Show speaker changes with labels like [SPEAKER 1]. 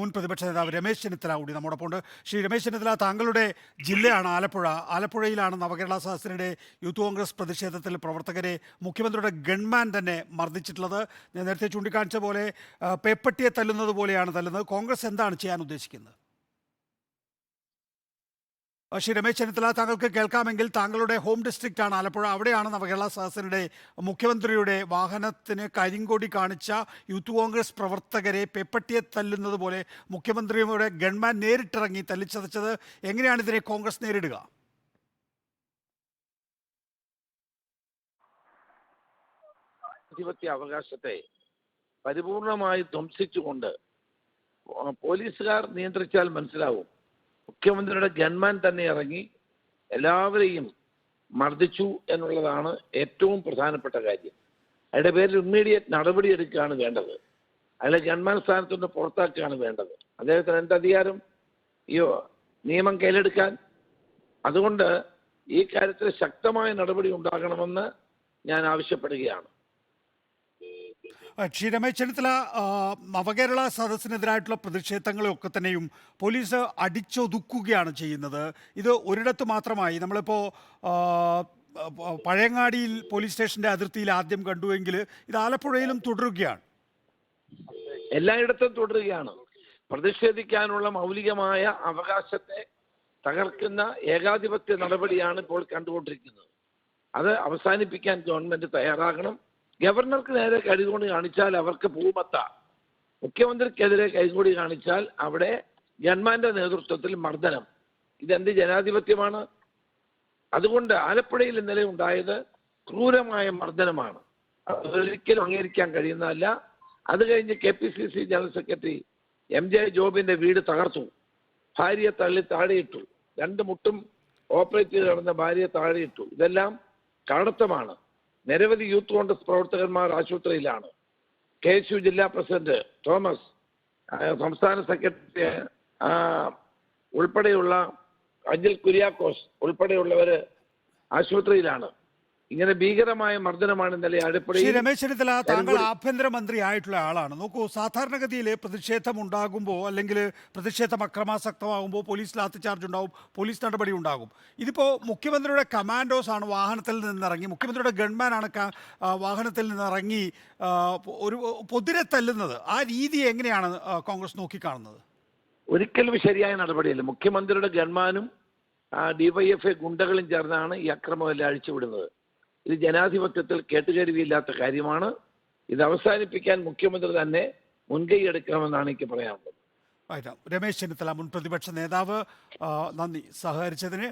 [SPEAKER 1] മുൻ പ്രതിപക്ഷ നേതാവ് രമേശ് ചെന്നിത്തല കൂടി നമ്മോടൊപ്പം ഉണ്ട് ശ്രീ രമേശ് ചെന്നിത്തല താങ്കളുടെ ജില്ലയാണ് ആലപ്പുഴ ആലപ്പുഴയിലാണ് നവകേരള സദസ്സിനിടെ യൂത്ത് കോൺഗ്രസ് പ്രതിഷേധത്തിൽ പ്രവർത്തകരെ മുഖ്യമന്ത്രിയുടെ ഗൺമാൻ തന്നെ മർദ്ദിച്ചിട്ടുള്ളത് ഞാൻ നേരത്തെ ചൂണ്ടിക്കാണിച്ച പോലെ പേപ്പട്ടിയെ തല്ലുന്നത് പോലെയാണ് തല്ലുന്നത് കോൺഗ്രസ് എന്താണ് ചെയ്യാൻ ഉദ്ദേശിക്കുന്നത് പക്ഷേ രമേശ് ചെന്നിത്തല താങ്കൾക്ക് കേൾക്കാമെങ്കിൽ താങ്കളുടെ ഹോം ഡിസ്ട്രിക്റ്റ് ആണ് ആലപ്പുഴ അവിടെയാണ് നവകേരള സദസ്സിനിടെ മുഖ്യമന്ത്രിയുടെ വാഹനത്തിന് കരിങ്കൊടി കാണിച്ച യൂത്ത് കോൺഗ്രസ് പ്രവർത്തകരെ പെപ്പട്ടിയെ തല്ലുന്നത് പോലെ മുഖ്യമന്ത്രിയുടെ ഗൺമാൻ നേരിട്ടിറങ്ങി തല്ലിച്ചതച്ചത് എങ്ങനെയാണ് ഇതിനെ കോൺഗ്രസ് നേരിടുക
[SPEAKER 2] അവകാശത്തെ പരിപൂർണമായി ധ്വംസിച്ചുകൊണ്ട് പോലീസുകാർ നിയന്ത്രിച്ചാൽ മനസ്സിലാവും മുഖ്യമന്ത്രിയുടെ ഗൺമാൻ തന്നെ ഇറങ്ങി എല്ലാവരെയും മർദ്ദിച്ചു എന്നുള്ളതാണ് ഏറ്റവും പ്രധാനപ്പെട്ട കാര്യം അതിന്റെ പേരിൽ ഇമ്മീഡിയറ്റ് നടപടിയെടുക്കുകയാണ് വേണ്ടത് അയാളെ ഗവൺമെൻ സ്ഥാനത്തു നിന്ന് പുറത്താക്കുകയാണ് വേണ്ടത് അദ്ദേഹത്തിന് എന്ത് അധികാരം ഈ നിയമം കയ്യിലെടുക്കാൻ അതുകൊണ്ട് ഈ കാര്യത്തിൽ ശക്തമായ നടപടി ഉണ്ടാകണമെന്ന് ഞാൻ ആവശ്യപ്പെടുകയാണ്
[SPEAKER 1] ടി ചെന്നിത്തല നവകേരള സദസ്സിനെതിരായിട്ടുള്ള പ്രതിഷേധങ്ങളെയൊക്കെ തന്നെയും പോലീസ് അടിച്ചൊതുക്കുകയാണ് ചെയ്യുന്നത് ഇത് ഒരിടത്ത് മാത്രമായി നമ്മളിപ്പോൾ പഴയങ്ങാടിയിൽ പോലീസ് സ്റ്റേഷന്റെ അതിർത്തിയിൽ ആദ്യം കണ്ടുവെങ്കിൽ ഇത് ആലപ്പുഴയിലും തുടരുകയാണ് എല്ലായിടത്തും തുടരുകയാണ് പ്രതിഷേധിക്കാനുള്ള മൗലികമായ അവകാശത്തെ തകർക്കുന്ന ഏകാധിപത്യ നടപടിയാണ് ഇപ്പോൾ കണ്ടുകൊണ്ടിരിക്കുന്നത് അത് അവസാനിപ്പിക്കാൻ ഗവൺമെന്റ് തയ്യാറാകണം ഗവർണർക്ക് നേരെ കൈകൊണ്ട് കാണിച്ചാൽ അവർക്ക് പൂമത്ത മുഖ്യമന്ത്രിക്കെതിരെ കൈകൂടി കാണിച്ചാൽ അവിടെ ഗവൺമെന്റിന്റെ നേതൃത്വത്തിൽ മർദ്ദനം ഇതെന്ത് ജനാധിപത്യമാണ് അതുകൊണ്ട് ആലപ്പുഴയിൽ ഇന്നലെ ഉണ്ടായത് ക്രൂരമായ മർദ്ദനമാണ് അതൊരിക്കലും അംഗീകരിക്കാൻ കഴിയുന്നതല്ല അത് കഴിഞ്ഞ് K P C C general secretary M J ജോബിന്റെ വീട് തകർത്തു ഭാര്യയെ തള്ളി താഴെയിട്ടു രണ്ട് മുട്ടും ഓപ്പറേറ്റ് ചെയ്ത് നടന്ന ഭാര്യയെ താഴെയിട്ടു ഇതെല്ലാം കടത്തമാണ് നിരവധി യൂത്ത് കോൺഗ്രസ് പ്രവർത്തകന്മാർ ആശുപത്രിയിലാണ് കെ എസ് യു ജില്ലാ പ്രസിഡന്റ് തോമസ് സംസ്ഥാന സെക്രട്ടറി ഉൾപ്പെടെയുള്ള അഞ്ചൽ കുര്യാക്കോസ് ഉൾപ്പെടെയുള്ളവർ ആശുപത്രിയിലാണ് ഇങ്ങനെ ഭീകരമായ മർദ്ദനമാണ് ഇന്നലെ അടുപ്പടി രമേശ് ചെന്നിത്തല താങ്കൾ ആഭ്യന്തരമന്ത്രി ആയിട്ടുള്ള ആളാണ് നോക്കൂ സാധാരണഗതിയിൽ പ്രതിഷേധം ഉണ്ടാകുമ്പോൾ അല്ലെങ്കിൽ പ്രതിഷേധം അക്രമാസക്തമാകുമ്പോൾ പോലീസ് ലാത്തി ചാർജ് ഉണ്ടാവും പോലീസ് നടപടി ഉണ്ടാകും ഇതിപ്പോൾ മുഖ്യമന്ത്രിയുടെ കമാൻഡോസ് ആണ് വാഹനത്തിൽ നിന്നിറങ്ങി മുഖ്യമന്ത്രിയുടെ ഗൺമാനാണ് വാഹനത്തിൽ നിന്നിറങ്ങി ഒരു പൊതിരെ തല്ലുന്നത് ആ രീതി എങ്ങനെയാണ് കോൺഗ്രസ് നോക്കിക്കാണുന്നത് ഒരിക്കലും ശരിയായ നടപടിയല്ല മുഖ്യമന്ത്രിയുടെ ഗൺമാനും ഡിവൈഎഫ്ഐ ഗുണ്ടകളും ചേർന്നാണ് ഈ അക്രമം എല്ലാം അഴിച്ചുവിടുന്നത് ഇത് ജനാധിപത്യത്തിൽ കേട്ടുകരുവിയില്ലാത്ത കാര്യമാണ് ഇത് അവസാനിപ്പിക്കാൻ മുഖ്യമന്ത്രി തന്നെ മുൻകൈ എടുക്കണമെന്നാണ് എനിക്ക് പറയാനുള്ളത് രമേശ് ചെന്നിത്തല മുൻ പ്രതിപക്ഷ നേതാവ് നന്ദി സഹകരിച്ചതിന്